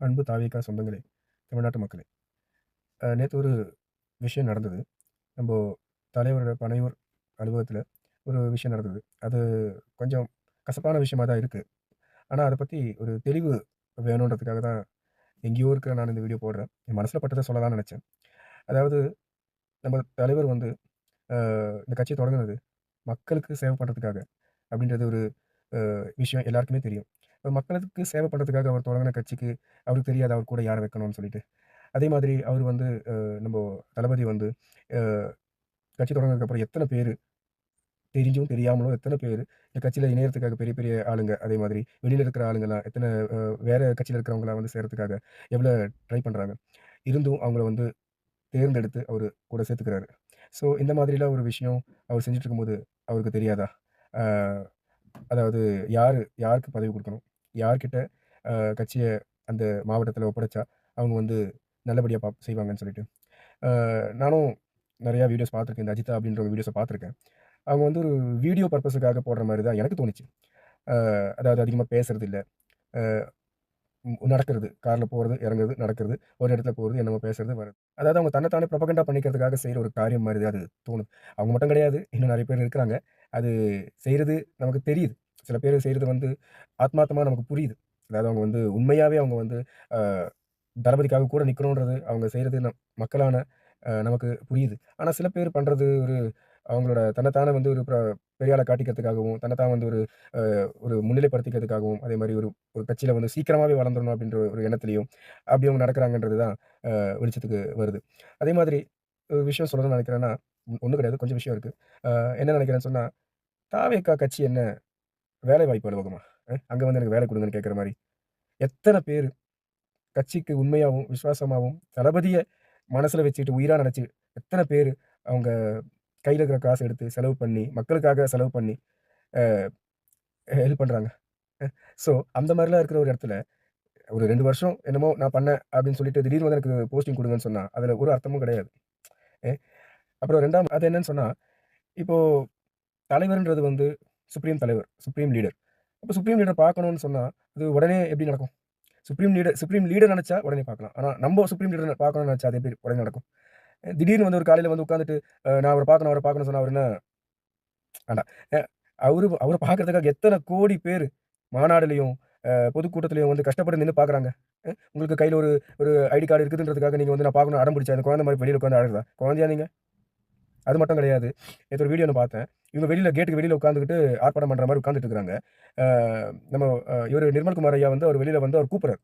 அன்பு தாவேக்கா சொந்தங்களே, தமிழ்நாட்டு மக்களே! நேற்று ஒரு விஷயம் நடந்தது. நம்ம தலைவரோட பனையூர் அலுவலகத்தில் ஒரு விஷயம் நடந்தது. அது கொஞ்சம் கசப்பான விஷயமா தான் இருக்குது ஆனால் அதை பற்றி ஒரு தெளிவு வேணுன்றதுக்காக தான் எங்கேயோ இருக்கிற நான் இந்த வீடியோ போடுறேன். என் மனசில் பட்டத சொல்லலாம்னு நினச்சேன் அதாவது நம்ம தலைவர் வந்து இந்த கட்சியை தொடங்கினது மக்களுக்கு சேவை பண்ணுறதுக்காக அப்படின்றது ஒரு விஷயம் எல்லாருக்குமே தெரியும். மக்களுக்கு சேவை பண்ணுறதுக்காக அவர் தொடங்கின கட்சிக்கு அவருக்கு தெரியாது அவர் கூட யாரை வைக்கணும்னு சொல்லிட்டு. அதே மாதிரி அவர் வந்து நம்ம தளபதி வந்து கட்சி தொடங்கினதுக்கப்புறம் எத்தனை பேர் தெரிஞ்சும், தெரியாமலும் எத்தனை பேர் இந்த கட்சியில் இணையறதுக்காக பெரிய, பெரிய ஆளுங்க. அதே மாதிரி வெளியில் இருக்கிற ஆளுங்களாம் எத்தனை வேறு கட்சியில் இருக்கிறவங்களாம் வந்து சேர்கிறதுக்காக எவ்வளோ ட்ரை பண்ணுறாங்க இருந்தும் அவங்கள வந்து தேர்ந்தெடுத்து அவர் கூட சேர்த்துக்கிறாரு. ஸோ இந்த மாதிரிலாம் ஒரு விஷயம் அவர் செஞ்சுட்டு இருக்கும்போது அவருக்கு தெரியாதா? அதாவது யார் யாருக்கு பதவி கொடுக்கணும் யார்கிட்ட கட்சியை அந்த மாவட்டத்தில் ஒப்படைச்சா, அவங்க வந்து நல்லபடியாக பா செய்வாங்கன்னு சொல்லிட்டு. நானும் நிறையா வீடியோஸ் பார்த்துருக்கேன். இந்த அஜிதா அப்படின்ற ஒரு பார்த்துருக்கேன். அவங்க வந்து ஒரு வீடியோ பர்பஸுக்காக போடுற மாதிரி தான் எனக்கு தோணுச்சு. அதாவது அதிகமாக பேசுறது இல்லை நடக்கிறது. காரில் போகிறது இறங்குறது, நடக்கிறது. ஒரு இடத்துல போகிறது என்னமோ பேசுறது, வருது அதாவது அவங்க தன்னை தானே ப்ரொபகண்டா பண்ணிக்கிறதுக்காக செய்கிற ஒரு காரியம் மாதிரி தான் அது தோணுது. அவங்க மட்டும் கிடையாது. இன்னும் நிறைய பேர் இருக்கிறாங்க. அது செய்கிறது நமக்கு தெரியுது. சில பேர் செய்கிறது வந்து ஆத்மார்த்தமாக நமக்கு புரியுது. அதாவது அவங்க வந்து உண்மையாகவே அவங்க வந்து தளபதிக்காக கூட நிற்கணுன்றது அவங்க செய்கிறது நம் மக்களான நமக்கு புரியுது. ஆனால் சில பேர் பண்ணுறது ஒரு அவங்களோட தன்னைத்தானே வந்து ஒரு பெ பெரியாளை காட்டிக்கிறதுக்காகவும், தன்னைத்தான் வந்து ஒரு ஒரு முன்னிலைப்படுத்திக்கிறதுக்காகவும், அதே மாதிரி ஒரு ஒரு கட்சியில் வந்து சீக்கிரமாகவே வளர்ந்துடணும் அப்படின்ற ஒரு எண்ணத்துலையும் அப்படி அவங்க நடக்கிறாங்கன்றது தான் வெளிச்சத்துக்கு வருது. அதே மாதிரி ஒரு விஷயம் சொல்லணும்னு நினைக்கிறேன்னா ஒன்றும் கிடையாது. கொஞ்சம் விஷயம் இருக்குது என்ன நினைக்கிறேன்னு சொன்னால் தாவேக்கா கட்சி என்ன வேலைவாய்ப்பு அலுவலகமா? அ அங்கே வந்து எனக்கு வேலை கொடுங்கன்னு கேட்குற மாதிரி. எத்தனை பேர் கட்சிக்கு உண்மையாகவும் விசுவாசமாகவும் தளபதியை மனசில் வச்சுட்டு, உயிராக நினச்சி எத்தனை பேர் அவங்க கையில் இருக்கிற காசு எடுத்து செலவு பண்ணி, மக்களுக்காக செலவு பண்ணி, ஹெல்ப் பண்ணுறாங்க ஸோ அந்த மாதிரிலாம் இருக்கிற ஒரு இடத்துல, ஒரு ரெண்டு வருஷம் என்னமோ நான் பண்ணேன் அப்படின்னு சொல்லிட்டு திடீர்னு வந்து எனக்கு போஸ்டிங் கொடுங்கன்னு சொன்னால் அதில் ஒரு அர்த்தமும் கிடையாது. அப்புறம் ரெண்டாம் அது என்னன்னு சொன்னால் இப்போது தலைவர்ன்றது வந்து சுப்ரீம் தலைவர், சுப்ரீம் லீடர். இப்போ சுப்ரீம் லீடர் பார்க்கணும்னு சொன்னால் அது உடனே எப்படி நடக்கும்? சுப்ரீம் லீடர் சுப்ரீம் லீடர் நினச்சா உடனே பார்க்கலாம். ஆனால் நம்ம சுப்ரீம் லீடர் பார்க்கணும்னு நினச்சா அது எப்படி உடனே நடக்கும்? திடீர்னு வந்து ஒரு காலையில் வந்து உட்காந்துட்டு நான் அவரை பார்க்கணும், அவரை பார்க்கணும்னு சொன்னால் அவர் என்ன வேண்டாம். அவர் அவரை பார்க்குறதுக்காக பார்க்கறதுக்காக கோடி பேர் மாநாடுலேயும் அ வந்து கஷ்டப்பட்டு நின்று பார்க்குறாங்க. உங்களுக்கு கையில் ஒரு ஒரு ஐடி கார்டு இருக்குதுன்றதுக்காக நீங்கள் வந்து நான் பார்க்கணும் அடம் பிடிச்சா, அந்த குழந்தை மாதிரி வெளியில் உட்காந்து அழுறதா? குழந்தையா நீங்கள் அது மட்டும் கிடையாது. நேத்து ஒரு வீடியோ பார்த்தேன். இவங்க வெளியில் கேட்டுக்கு வெளியில் உட்காந்துக்கிட்டு ஆர்ப்பாட்டம் பண்ணுற மாதிரி உட்காந்துட்டு இருக்கிறாங்க. நம்ம இவர் இவரு நிர்மல்குமார் ஐயா வந்து அவர் வெளியில் வந்து அவர் கூப்பிட்றாரு